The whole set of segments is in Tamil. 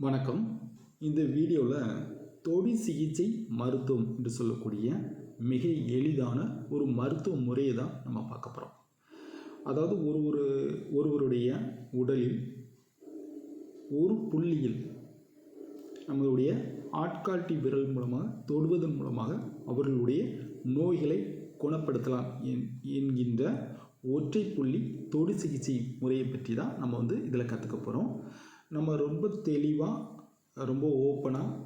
வணக்கம். இந்த வீடியோவில் தொடி சிகிச்சை மருத்துவம் என்று சொல்லக்கூடிய மிக எளிதான ஒரு மருத்துவ முறையை தான் நம்ம பார்க்க போகிறோம் அதாவது ஒரு ஒரு ஒருவருடைய உடலில் ஒரு புள்ளியில் நம்மளுடைய ஆட்காட்டி விரல் மூலமாக தொடுவதன் மூலமாக அவர்களுடைய நோய்களை குணப்படுத்தலாம் என்- என்கின்ற ஒற்றை புள்ளி தொடு சிகிச்சை முறையை பற்றி தான் நம்ம வந்து இதில் கற்றுக்க போகிறோம் நம்ம ரொம்ப தெளிவாக ரொம்ப ஓப்பனாக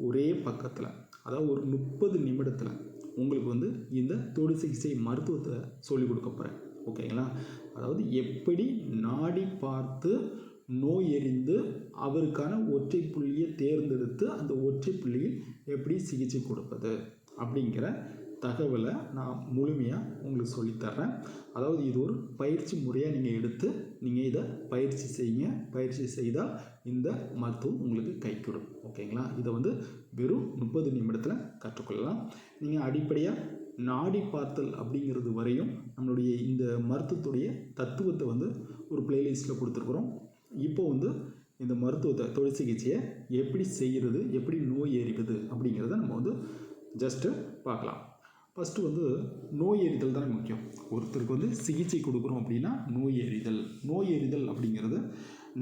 ஒரே பக்கத்தில் அதாவது ஒரு முப்பது நிமிடத்தில் உங்களுக்கு வந்து இந்த தொடு சிகிச்சை மருத்துவத்தை சொல்லிக் கொடுக்க போகிறேன் ஓகேங்களா அதாவது எப்படி நாடி பார்த்து நோய் எறிந்து அவருக்கான ஒற்றை புள்ளியை தேர்ந்தெடுத்து அந்த ஒற்றை புள்ளியில் எப்படி சிகிச்சை கொடுப்பது அப்படிங்கிற தகவலை நான் முழுமையாக உங்களுக்கு சொல்லித்தர்றேன் அதாவது இது ஒரு பயிற்சி முறையாக நீங்கள் எடுத்து நீங்கள் இதை பயிற்சி செய்யுங்க. பயிற்சி செய்தால் இந்த மருத்துவம் உங்களுக்கு கைக்கூடும் ஓகேங்களா? இதை வந்து வெறும் முப்பது நிமிடத்தில் கற்றுக்கொள்ளலாம். நீங்கள் அடிப்படையாக நாடி பார்த்தல் அப்படிங்கிறது வரையும் நம்மளுடைய இந்த மருத்துவத்துடைய தத்துவத்தை வந்து ஒரு பிளேலிஸ்ட்டில் கொடுத்துருக்குறோம். இப்போ வந்து இந்த மருத்துவத்தை தொழில் சிகிச்சையை எப்படி செய்கிறது எப்படி நோய் ஏறிவது அப்படிங்கிறத நம்ம வந்து ஜஸ்ட்டு பார்க்கலாம். ஃபஸ்ட்டு வந்து நோய் எறிதல் தானே முக்கியம். ஒருத்தருக்கு வந்து சிகிச்சை கொடுக்குறோம் அப்படின்னா நோய் எறிதல். நோய் எறிதல் அப்படிங்கிறது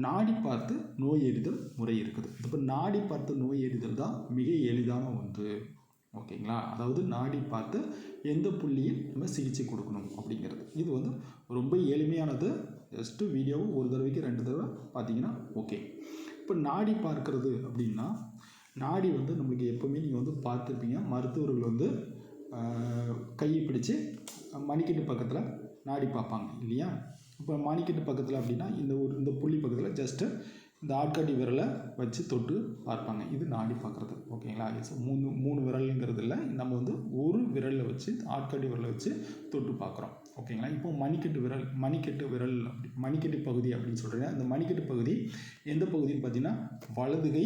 நாடி பார்த்து நோய் எறிதல் முறை இருக்குது. இப்போ நாடி பார்த்து நோய் எறிதல் தான் மிக எளிதான ஒன்று. ஓகேங்களா? அதாவது நாடி பார்த்து எந்த புள்ளியில் நம்ம சிகிச்சை கொடுக்கணும் அப்படிங்கிறது. இது வந்து ரொம்ப எளிமையானது. ஜஸ்ட்டு வீடியோவை ஒரு தடவைக்கு ரெண்டு தடவை பார்த்தீங்கன்னா ஓகே இப்போ நாடி பார்க்கறது அப்படின்னா நாடி வந்து நம்மளுக்கு எப்போவுமே நீங்கள் வந்து பார்த்துருப்பீங்க. மருத்துவர்கள் வந்து கையை பிடிச்சு மணிக்கட்டு பக்கத்தில் நாடி பார்ப்பாங்க இல்லையா? இப்போ மணிக்கட்டு பக்கத்தில் அப்படின்னா இந்த ஒரு இந்த புள்ளி பக்கத்தில் ஜஸ்ட்டு இந்த ஆட்காட்டி விரலை வச்சு தொட்டு பார்ப்பாங்க. இது நாடி பார்க்குறது ஓகேங்களா? எஸ் மூணு மூணு விரலுங்கிறது இல்லை நம்ம வந்து ஒரு விரலில் வச்சு ஆட்காட்டி விரலை வச்சு தொட்டு பார்க்குறோம் ஓகேங்களா? இப்போ மணிக்கட்டு விரல் மணிக்கட்டு விரல் அப்படி மணிக்கட்டு பகுதி அப்படின்னு சொல்கிறேன் அந்த மணிக்கட்டு பகுதி எந்த பகுதின்னு பார்த்தீங்கன்னா வலதுகை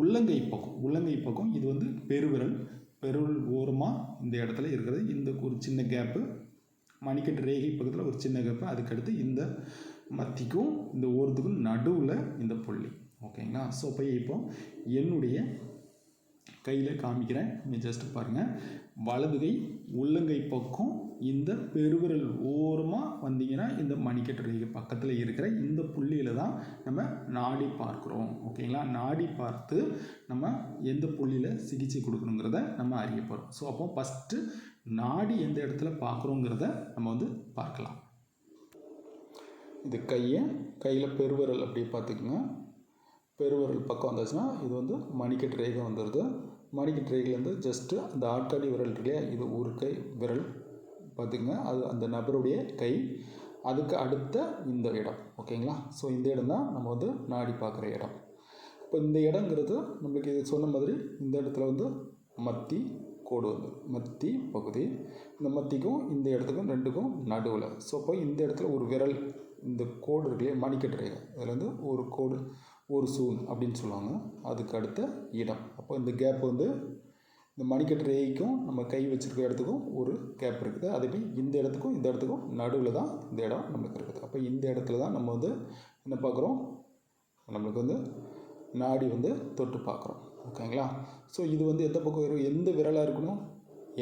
உள்ளங்கை பக்கம் உள்ளங்கை பக்கம் இது வந்து பெருவிரல் பெருள் ஓரமாக இந்த இடத்துல இருக்கிறது. இந்த ஒரு சின்ன கேப்பு மணிக்கட்டு ரேகை பக்கத்தில் ஒரு சின்ன கேப்பு அதுக்கடுத்து இந்த மத்திக்கும் இந்த ஓரத்துக்கும் நடுவில் இந்த புள்ளி. ஓகேங்களா ஸோ போய் இப்போ என்னுடைய கையில் காமிக்கிறேன். நீங்கள் ஜஸ்ட்டு பாருங்கள் வலது கை உள்ளங்கை பக்கம் இந்த பெருவிரல் ஓரமாக வந்தீங்கன்னா இந்த மணிக்கட்டுடைய பக்கத்தில் இருக்கிற இந்த புள்ளியில் தான் நம்ம நாடி பார்க்குறோம். ஓகேங்களா? நாடி பார்த்து நம்ம எந்த புள்ளியில் சிகிச்சை கொடுக்கணுங்கிறத நம்ம அறிய போகிறோம் ஸோ அப்போ ஃபஸ்ட்டு நாடி எந்த இடத்துல பார்க்குறோங்கிறத நம்ம வந்து பார்க்கலாம். இது கையை கையில் பெருவிரல் அப்படியே பார்த்துக்குங்க. பெருவிரல் பக்கம் வந்துச்சுன்னா இது வந்து மணிக்கட்டு ரேகை வந்துடுது மணிக்கட்டு ரேகையிலேருந்து ஜஸ்ட்டு அந்த ஆட்டாடி விரல் இருக்கு இல்லையா? இது ஒரு கை விரல். பார்த்துங்க அது அந்த நபருடைய கை. அதுக்கு அடுத்த இந்த இடம். ஓகேங்களா? ஸோ இந்த இடம் தான் நம்ம வந்து நாடி பார்க்குற இடம். இப்போ இந்த இடங்கிறது நம்மளுக்கு இது சொன்ன மாதிரி இந்த இடத்துல வந்து மத்தி கோடு வந்து. மத்தி பகுதி. இந்த மத்திக்கும் இந்த இடத்துக்கும் ரெண்டுக்கும் நடுவில். ஸோ அப்போ இந்த இடத்துல ஒரு விரல் இந்த கோடு இருக்கு இல்லையா மணிக்கட்டு ரேகை. அதில் வந்து ஒரு கோடு ஒரு சூன் அப்படின்னு சொல்லுவாங்க. அதுக்கு அடுத்த இடம். அப்போ இந்த கேப் வந்து இந்த மணிக்கட்டு ரேகைக்கும் நம்ம கை வச்சுருக்க இடத்துக்கும் ஒரு கேப் இருக்குது. அதேமாரி இந்த இடத்துக்கும் இந்த இடத்துக்கும் நடுவில் தான் இந்த இடம் நம்மளுக்கு இருக்குது. அப்போ இந்த இடத்துல தான் நம்ம வந்து என்ன பார்க்குறோம்? நம்மளுக்கு வந்து நாடி வந்து தொட்டு பார்க்குறோம். ஓகேங்களா ஸோ இது வந்து எந்த பக்கம் வரும்? எந்த விரலாக இருக்கணும்?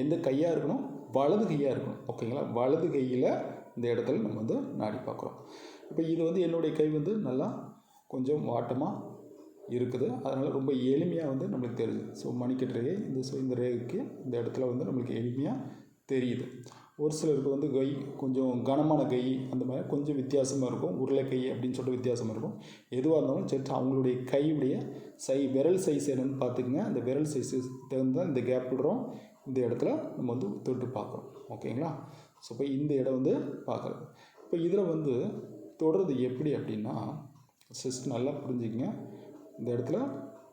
எந்த கையாக இருக்கணும்? வலது கையாக இருக்கணும். ஓகேங்களா வலது கையில் இந்த இடத்துல நம்ம வந்து நாடி பார்க்குறோம். இப்போ இது வந்து என்னுடைய கை வந்து நல்லா கொஞ்சம் வாட்டமாக இருக்குது. அதனால் ரொம்ப எளிமையாக வந்து நம்மளுக்கு தெரியுது. ஸோ மணிக்கட்டு ரேகை இந்த ஸோ இந்த ரேகைக்கு இந்த இடத்துல வந்து நம்மளுக்கு எளிமையாக தெரியுது. ஒரு சிலருக்கு வந்து கை கொஞ்சம் கனமான கை அந்த மாதிரி கொஞ்சம் வித்தியாசமாக இருக்கும். உருளை கை அப்படின்னு சொல்லிட்டு வித்தியாசமாக இருக்கும். எதுவாக இருந்தாலும் சரி அவங்களுடைய கையுடைய சை விரல் சைஸ் என்னன்னு பார்த்துக்குங்க. அந்த விரல் சைஸ் தகுந்த இந்த கேப் விடுறோம். இந்த இடத்துல நம்ம வந்து தொட்டு பார்க்குறோம். ஓகேங்களா? ஸோ இப்போ இந்த இடம் வந்து பார்க்குறது இப்போ இதில் வந்து தொடுறது எப்படி அப்படின்னா சிஸ்ட் நல்லா புரிஞ்சுக்கங்க. இந்த இடத்துல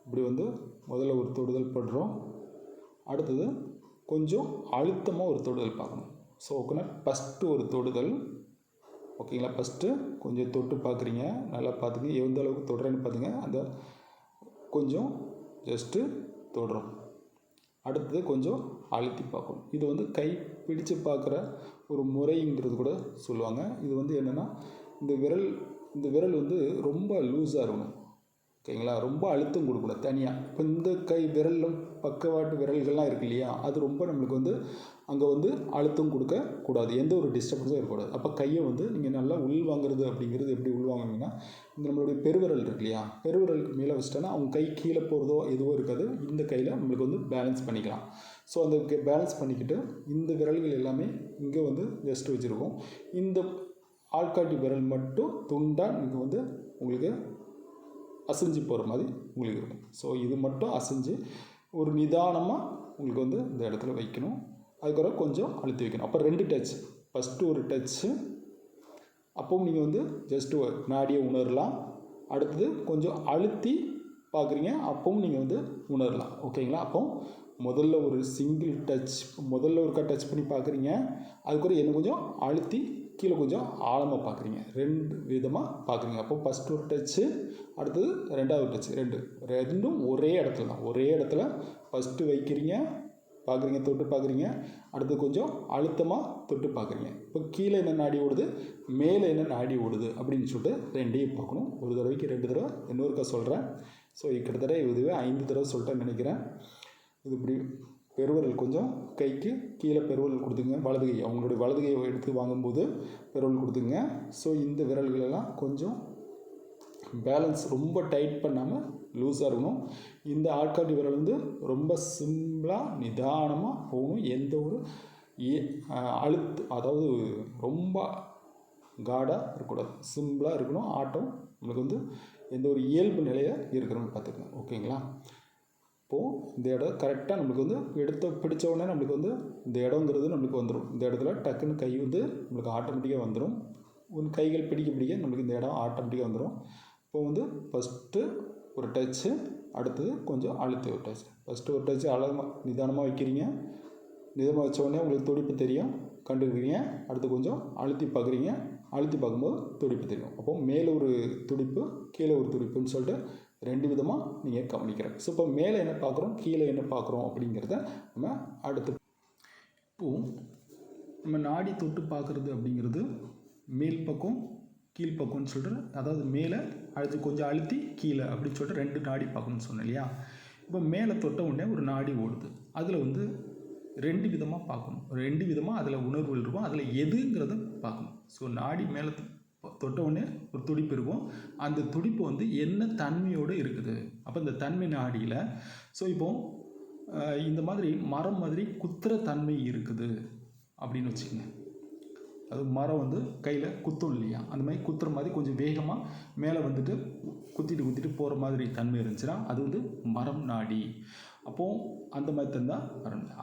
இப்படி வந்து முதல்ல ஒரு தொடுதல் படுறோம். அடுத்தது கொஞ்சம் அழுத்தமாக ஒரு தொடுதல் பார்க்கணும். ஸோ ஓகேனா ஃபஸ்ட்டு ஒரு தொடுதல். ஓகேங்களா ஃபஸ்ட்டு கொஞ்சம் தொட்டு பார்க்குறீங்க. நல்லா பார்த்துங்க எந்த அளவுக்கு தொடுறேன்னு பார்த்துங்க. அந்த கொஞ்சம் ஜஸ்ட்டு தொடுறோம். அடுத்தது கொஞ்சம் அழுத்தி பார்க்கணும். இது வந்து கை பிடிச்சு பார்க்குற ஒரு முறைங்கிறது கூட சொல்லுவாங்க. இது வந்து என்னென்னா இந்த விரல் இந்த விரல் வந்து ரொம்ப லூஸாக இருக்கணும். ஓகேங்களா? ரொம்ப அழுத்தம் கொடுக்கணும் தனியாக இப்போ இந்த கை விரலும் பக்கவாட்டு விரல்கள்லாம் இருக்கு இல்லையா? அது ரொம்ப நம்மளுக்கு வந்து அங்கே வந்து அழுத்தம் கொடுக்கக்கூடாது எந்த ஒரு டிஸ்டர்பன்ஸும் இருக்கக்கூடாது. அப்போ கையை வந்து நீங்கள் நல்லா உள் வாங்குறது அப்படிங்கிறது எப்படி உள் வாங்குவீங்கன்னா இந்த நம்மளுடைய பெருவிரல் இருக்கு இல்லையா? பெருவிரலுக்கு மேலே வச்சிட்டோன்னா அவங்க கை கீழே போகிறதோ எதுவோ இருக்காது. இந்த கையில் நம்மளுக்கு வந்து பேலன்ஸ் பண்ணிக்கலாம். ஸோ அந்த பேலன்ஸ் பண்ணிக்கிட்டு இந்த விரல்கள் எல்லாமே இங்கே வந்து ஜஸ்ட் வச்சுருக்கோம். இந்த ஆள்காட்டி விரல் மட்டும் துண்டாக நீங்கள் வந்து உங்களுக்கு அசைஞ்சு போகிற மாதிரி உங்களுக்கு இருக்கும். ஸோ இது மட்டும் அசைஞ்சு ஒரு நிதானமாக உங்களுக்கு வந்து இந்த இடத்துல வைக்கணும். அதுக்கப்புறம் கொஞ்சம் அழுத்தி வைக்கணும். அப்போ ரெண்டு டச் ஃபஸ்ட்டு ஒரு டச்சு அப்பவும் நீங்கள் வந்து ஜஸ்ட்டு நாடியை உணரலாம். அடுத்தது கொஞ்சம் அழுத்தி பார்க்குறீங்க. அப்பவும் நீங்கள் வந்து உணரலாம். ஓகேங்களா அப்போ முதல்ல ஒரு சிங்கிள் டச் முதல்ல ஒருக்கா டச் பண்ணி பார்க்குறீங்க. அதுக்கப்புறம் என்ன கொஞ்சம் அழுத்தி கீழே கொஞ்சம் ஆழமாக பார்க்குறீங்க ரெண்டு விதமாக பார்க்குறீங்க அப்போ ஃபஸ்ட் ஒரு டச்சு அடுத்தது ரெண்டாவது டச்சு ரெண்டு. ரெண்டும் ஒரே இடத்துல தான். ஒரே இடத்துல ஃபஸ்ட்டு வைக்கிறீங்க பார்க்குறீங்க தொட்டு பார்க்குறீங்க அடுத்து கொஞ்சம் அழுத்தமாக தொட்டு பார்க்குறீங்க இப்போ கீழே என்ன நாடி ஓடுது? மேலே என்ன நாடி ஓடுது? அப்படின்னு சொல்லிட்டு ரெண்டையும் பார்க்கணும். ஒரு தடவைக்கு ரெண்டு தடவை. இன்னொருக்கா சொல்கிறேன் ஸோ கிட்டத்தட்ட இதுவே ஐந்து தடவை சொல்லிட்டேன்னு நினைக்கிறேன். இது இப்படி பெருவரல் கொஞ்சம் கைக்கு கீழே பெருவரல் கொடுத்துங்க வலது கை அவங்களுடைய வலது கையை எடுத்து வாங்கும்போது பெருவரல் கொடுத்துங்க ஸோ இந்த விரல்களெல்லாம் கொஞ்சம் பேலன்ஸ் ரொம்ப டைட் பண்ணாமல் லூஸாக இருக்கணும். இந்த ஆட்காட்டி விரல் வந்து ரொம்ப சிம்பிளாக நிதானமாக போகணும். எந்த ஒரு அழுத்து அதாவது ரொம்ப காடாக இருக்கக்கூடாது. சிம்பிளாக இருக்கணும். ஆட்டம் நம்மளுக்கு வந்து எந்த ஒரு இயல்பு நிலையாக இருக்கிறோம்னு பார்த்துக்கணும் ஓகேங்களா இப்போது இந்த இடம் கரெக்டாக நம்மளுக்கு வந்து எடுத்த பிடிச்ச உடனே நம்மளுக்கு வந்து இந்த இடங்கிறது நம்மளுக்கு வந்துடும் இந்த இடத்துல டக்குன்னு கை வந்து நம்மளுக்கு ஆட்டோமேட்டிக்காக வந்துடும் உன் கைகள் பிடிக்க பிடிக்க நம்மளுக்கு இந்த இடம் ஆட்டோமேட்டிக்காக வந்துடும் இப்போ வந்து ஃபஸ்ட்டு ஒரு டச்சு அடுத்தது கொஞ்சம் அழுத்தி ஒரு டச் ஃபஸ்ட்டு ஒரு டச்சு அழகமாக நிதானமாக வைக்கிறீங்க. நிதானமாக வச்ச உடனே உங்களுக்கு துடிப்பு தெரியும். கண்டுக்கிறீங்க அடுத்து கொஞ்சம் அழுத்தி பார்க்குறீங்க. அழுத்தி பார்க்கும்போது துடிப்பு தெரியும். அப்போ மேலே ஒரு துடிப்பு கீழே ஒரு துடிப்புன்னு சொல்லிட்டு ரெண்டு விதமாக நீங்கள் கவனிக்கிறேன். ஸோ இப்போ மேலே என்ன பார்க்குறோம் கீழே என்ன பார்க்குறோம் அப்படிங்கிறத நம்ம அடுத்து இப்போது நம்ம நாடி தொட்டு பார்க்குறது அப்படிங்கிறது மேல் பக்கம் கீழ் பக்கம்னு சொல்லிட்டு அதாவது மேலே அடுத்து கொஞ்சம் அழுத்தி கீழே அப்படின்னு சொல்லிட்டு ரெண்டு நாடி பார்க்கணும்னு சொன்னேன் இல்லையா? இப்போ மேலே தொட்ட உடனே ஒரு நாடி ஓடுது. அதில் வந்து ரெண்டு விதமாக பார்க்கணும் ரெண்டு விதமாக அதில் உணர்வுகள் இருக்கும். அதில் எதுங்கிறத பார்க்கணும் ஸோ நாடி மேலே தொட்டவுடனே ஒரு துடிப்பு இருக்கும். அந்த துடிப்பு வந்து என்ன தன்மையோடு இருக்குது? அப்போ இந்த தன்மை நாடியில் ஸோ இப்போ இந்த மாதிரி மரம் மாதிரி குத்துற தன்மை இருக்குது. அப்படின்னு வச்சுக்கோங்க. அது மரம் வந்து கையில் குத்தும் இல்லையா? அந்த மாதிரி குத்துற மாதிரி கொஞ்சம் வேகமாக மேலே வந்துட்டு குத்திட்டு குத்திட்டு போகிற மாதிரி தன்மை இருந்துச்சுன்னா அது வந்து மரம் நாடி. அப்போது அந்த மாதிரி தந்தால்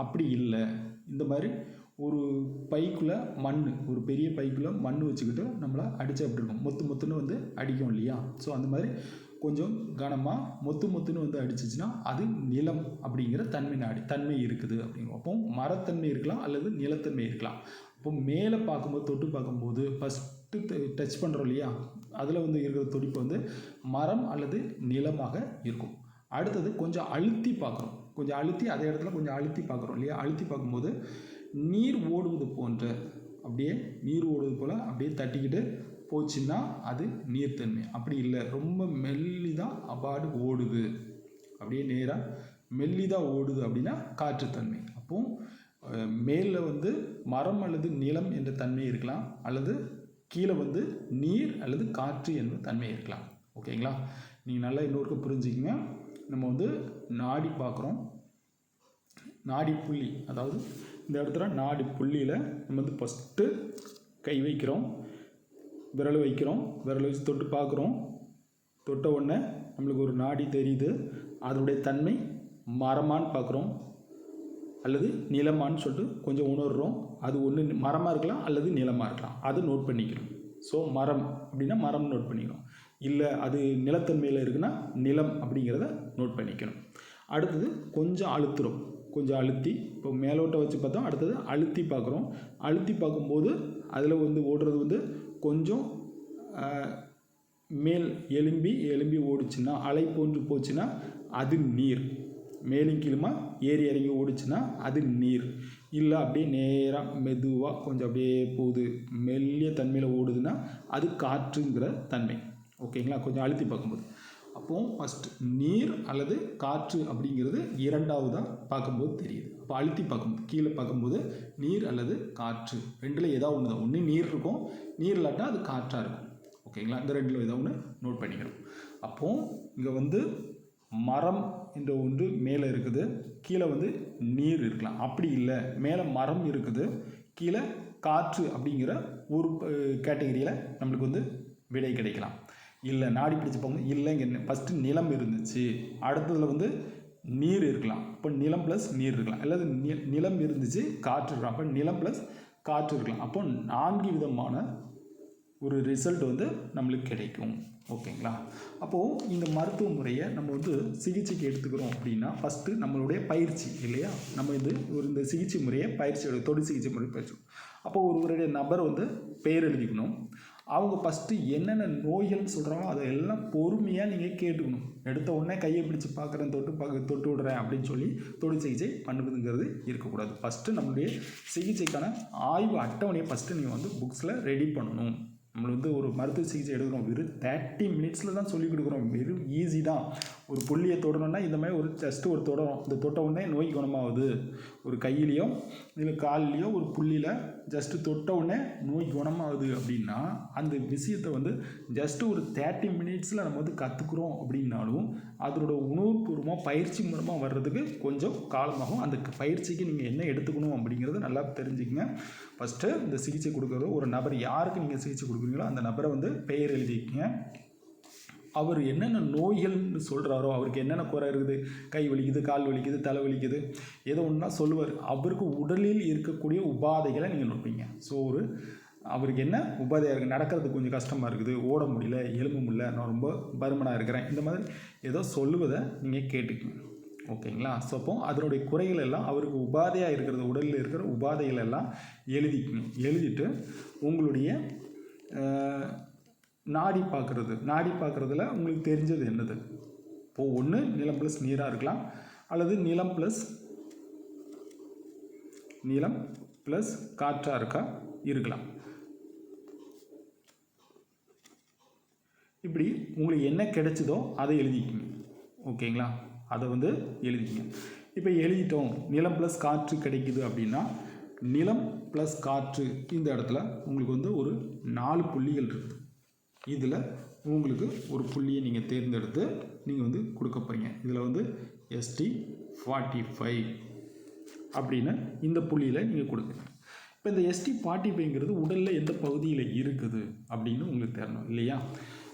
அப்படி இல்லை. இந்த மாதிரி ஒரு பைக்குள்ளே மண் ஒரு பெரிய பைக்குள்ளே மண் வச்சுக்கிட்டு நம்மளை அடிச்சா அப்படி இருக்கும் மொத்து மொத்துன்னு வந்து அடிக்கும் இல்லையா? ஸோ அந்த மாதிரி கொஞ்சம் கனமாக மொத்து மொத்துன்னு வந்து அடிச்சிச்சுன்னா அது நிலம் அப்படிங்கிற தன்மை நாடி தன்மை இருக்குது அப்படிங்கும் அப்போ மரத்தன்மை இருக்கலாம் அல்லது நிலத்தன்மை இருக்கலாம். அப்போ மேலே பார்க்கும்போது தொட்டு பார்க்கும்போது ஃபஸ்ட்டு டச் பண்ணுறோம் இல்லையா? அதில் வந்து இருக்கிற துடிப்பு வந்து மரம் அல்லது நிலமாக இருக்கும். அடுத்தது கொஞ்சம் அழுத்தி பார்க்குறோம். கொஞ்சம் அழுத்தி அதே இடத்துல கொஞ்சம் அழுத்தி பார்க்குறோம் இல்லையா? அழுத்தி பார்க்கும்போது நீர் ஓடுவது போன்ற அப்படியே நீர் ஓடுவது போல் அப்படியே தட்டிக்கிட்டு போச்சுன்னா அது நீர்த்தன்மை. அப்படி இல்லை. ரொம்ப மெல்லிதான் அபாடு ஓடுது. அப்படியே நேராக மெல்லிதாக ஓடுது அப்படின்னா காற்றுத்தன்மை. அப்போ மேலில் வந்து மரம் அல்லது நிலம் என்ற தன்மை இருக்கலாம். அல்லது கீழே வந்து நீர் அல்லது காற்று என்ற தன்மை இருக்கலாம். ஓகேங்களா? நீங்கள் நல்லா இன்னொருக்கு புரிஞ்சுக்கிங்க. நம்ம வந்து நாடி பார்க்குறோம். நாடி புள்ளி அதாவது இந்த இடத்துல நாடி புள்ளியில் நம்ம வந்து ஃபஸ்ட்டு கை வைக்கிறோம். விரல் வைக்கிறோம். விரல் வச்சு தொட்டு பார்க்குறோம். தொட்ட உடனே நம்மளுக்கு ஒரு நாடி தெரியுது. அதனுடைய தன்மை மரமான்னு பார்க்குறோம். அல்லது நிலமான்னு சொல்லிட்டு கொஞ்சம் உணர்கிறோம் அது ஒன்று மரமாக இருக்கலாம் அல்லது நிலமாக இருக்கலாம். அது நோட் பண்ணிக்கிறோம். ஸோ மரம் அப்படின்னா மரம் நோட் பண்ணிக்கிறோம். இல்லை அது நிலத்தன்மையில் இருக்குன்னா நிலம் அப்படிங்கிறத நோட் பண்ணிக்கணும் அடுத்தது கொஞ்சம் அழுத்துறோம். கொஞ்சம் அழுத்தி இப்போ மேலோட்டம் வச்சு பார்த்தோம் அடுத்தது அழுத்தி பார்க்குறோம். அழுத்தி பார்க்கும்போது அதில் வந்து ஓடுறது வந்து கொஞ்சம் மேல் எலும்பி எலும்பி ஓடிச்சுன்னா அலை போன்று போச்சுன்னா அது நீர். மேலும் கீழுமா ஏறி இறங்கி ஓடுச்சுன்னா அது நீர். இல்லை அப்படியே நேராக மெதுவாக கொஞ்சம் அப்படியே போகுது. மெல்லிய தன்மையில் ஓடுதுன்னா அது காற்றுங்கிற தன்மை. ஓகேங்களா? கொஞ்சம் அழுத்தி பார்க்கும்போது. அப்போ ஃபஸ்ட் நீர் அல்லது காற்று அப்படிங்கிறது இரண்டாவதாக பார்க்கும்போது தெரியுது. அப்போ அழுத்தி பார்க்கும்போது கீழே பார்க்கும்போது நீர் அல்லது காற்று. ரெண்டில் ஏதாவது ஒன்று தான் ஒன்று நீர் இருக்கும் நீர் இல்லாட்டா அது காற்றாக இருக்கும். ஓகேங்களா இந்த ரெண்டில் ஏதாவது ஒன்று நோட் பண்ணிக்கணும். அப்போது இங்கே வந்து மரம் என்ற ஒன்று மேலே இருக்குது கீழே வந்து நீர் இருக்கலாம். அப்படி இல்லை. மேலே மரம் இருக்குது கீழே காற்று அப்படிங்கிற ஒரு கேட்டகரியில் நம்மளுக்கு வந்து விடை கிடைக்கலாம். இல்லை நாடி பிடிச்சி போகும்போது இல்லை இங்கே ஃபஸ்ட்டு நிலம் இருந்துச்சு. அடுத்ததில் வந்து நீர் இருக்கலாம். இப்போ நிலம் ப்ளஸ் நீர் இருக்கலாம். அல்லது நி- நிலம் இருந்துச்சு காற்று இருக்கலாம். அப்போ நிலம் ப்ளஸ் காற்று இருக்கலாம். அப்போ நான்கு விதமான ஒரு ரிசல்ட் வந்து நம்மளுக்கு கிடைக்கும். ஓகேங்களா? அப்போது இந்த மருத்துவ முறையை நம்ம வந்து சிகிச்சைக்கு எடுத்துக்கிறோம் அப்படின்னா ஃபஸ்ட்டு நம்மளுடைய பயிற்சி இல்லையா? நம்ம இது ஒரு இந்த சிகிச்சை முறையை பயிற்சியோட தொடு சிகிச்சை முறை பயிற்சி. அப்போது ஒருவருடைய நபர் வந்து பெயர் எழுதிக்கணும். அவங்க ஃபஸ்ட்டு என்னென்ன நோய்கள்னு சொல்கிறாங்களோ அதை எல்லாம் பொறுமையாக நீங்கள் கேட்டுக்கணும். எடுத்த உடனே கையை பிடிச்சு பார்க்குறேன் தொட்டு பார்க்க தொட்டு விடுறேன் அப்படின்னு சொல்லி தொடு சிகிச்சை பண்ணுறதுங்கிறது இருக்கக்கூடாது. ஃபஸ்ட்டு நம்மளுடைய சிகிச்சைக்கான ஆய்வு அட்டவணையை ஃபஸ்ட்டு நீங்கள் வந்து புக்ஸில் ரெடி பண்ணணும். நம்மளை வந்து ஒரு மருத்துவ சிகிச்சை எடுக்கிறோம். வெறும் தேர்ட்டி மினிட்ஸில் தான் சொல்லிக் கொடுக்குறோம். வெறும் ஈஸி தான். ஒரு புள்ளியை தொடணும்னா இந்த மாதிரி ஒரு ஜஸ்ட்டு ஒரு தொடரும் இந்த தொட்ட உடனே நோய் குணமாகுது. ஒரு கையிலையோ இல்லை காலிலையோ ஒரு புள்ளியில் ஜஸ்ட்டு தொட்ட உடனே நோய் குணமாகுது அப்படின்னா அந்த விஷயத்தை வந்து ஜஸ்ட்டு ஒரு தேர்ட்டி மினிட்ஸில் நம்ம வந்து கற்றுக்குறோம் அப்படின்னாலும் அதோட உணவுபூர்வமாக பயிற்சி மூலமாக வர்றதுக்கு கொஞ்சம் காலமாகும். அந்த பயிற்சிக்கு நீங்கள் என்ன எடுத்துக்கணும் அப்படிங்கிறத நல்லா தெரிஞ்சுக்கங்க. ஃபஸ்ட்டு இந்த சிகிச்சை கொடுக்குறது. ஒரு நபர் யாருக்கு நீங்கள் சிகிச்சை கொடுக்குறீங்களோ அந்த நபரை வந்து பெயர் எழுதிக்கங்க. அவர் என்னென்ன நோய்கள்னு சொல்கிறாரோ அவருக்கு என்னென்ன குறை இருக்குது? கை வலிக்குது கால் வலிக்குது தலை வலிக்குது ஏதோ ஒன்றா சொல்லுவார். அவருக்கு உடலில் இருக்கக்கூடிய உபாதைகளை நீங்கள் நோப்பீங்க. ஸோ ஒரு அவருக்கு என்ன உபாதையாக இருக்குது நடக்கிறது கொஞ்சம் கஷ்டமாக இருக்குது. ஓட முடியல எலும்ப முடியல நான் ரொம்ப பருமனாக இருக்கிறேன். இந்த மாதிரி ஏதோ சொல்லுவதை நீங்கள் கேட்டுக்கணும் ஓகேங்களா? ஸோ அப்போ அதனுடைய குறைகள் எல்லாம் அவருக்கு உபாதையாக இருக்கிறது உடலில் இருக்கிற உபாதைகள் எல்லாம் எழுதிக்கணும். எழுதிட்டு உங்களுடைய நாடி பார்க்குறது. நாடி பார்க்குறதுல உங்களுக்கு தெரிஞ்சது என்னது? இப்போது ஒன்று நிலம் ப்ளஸ் நீராக இருக்கலாம். அல்லது நிலம் ப்ளஸ் நிலம் ப்ளஸ் காற்றாக இருக்கா? இருக்கலாம். இப்படி உங்களுக்கு என்ன கிடைச்சதோ அதை எழுதிக்கிங்க. ஓகேங்களா? அதை வந்து எழுதிக்கிங்க. இப்போ எழுதிட்டோம். நிலம் ப்ளஸ் காற்று கிடைக்குது அப்படின்னா நிலம் ப்ளஸ் காற்று இந்த இடத்துல உங்களுக்கு வந்து ஒரு நாலு புள்ளிகள் இருக்குது இதில் உங்களுக்கு ஒரு புள்ளியை நீங்கள் தேர்ந்தெடுத்து நீங்கள் வந்து கொடுக்க போகிறீங்க. இதில் வந்து எஸ்டி ஃபார்ட்டி ஃபைவ் அப்படின்னு இந்த புள்ளியில் நீங்கள் கொடுக்குங்க. இப்போ இந்த எஸ்டி ஃபார்ட்டி ஃபைவ்ங்கிறது உடலில் எந்த பகுதியில் இருக்குது அப்படின்னு உங்களுக்கு தெரியணும் இல்லையா?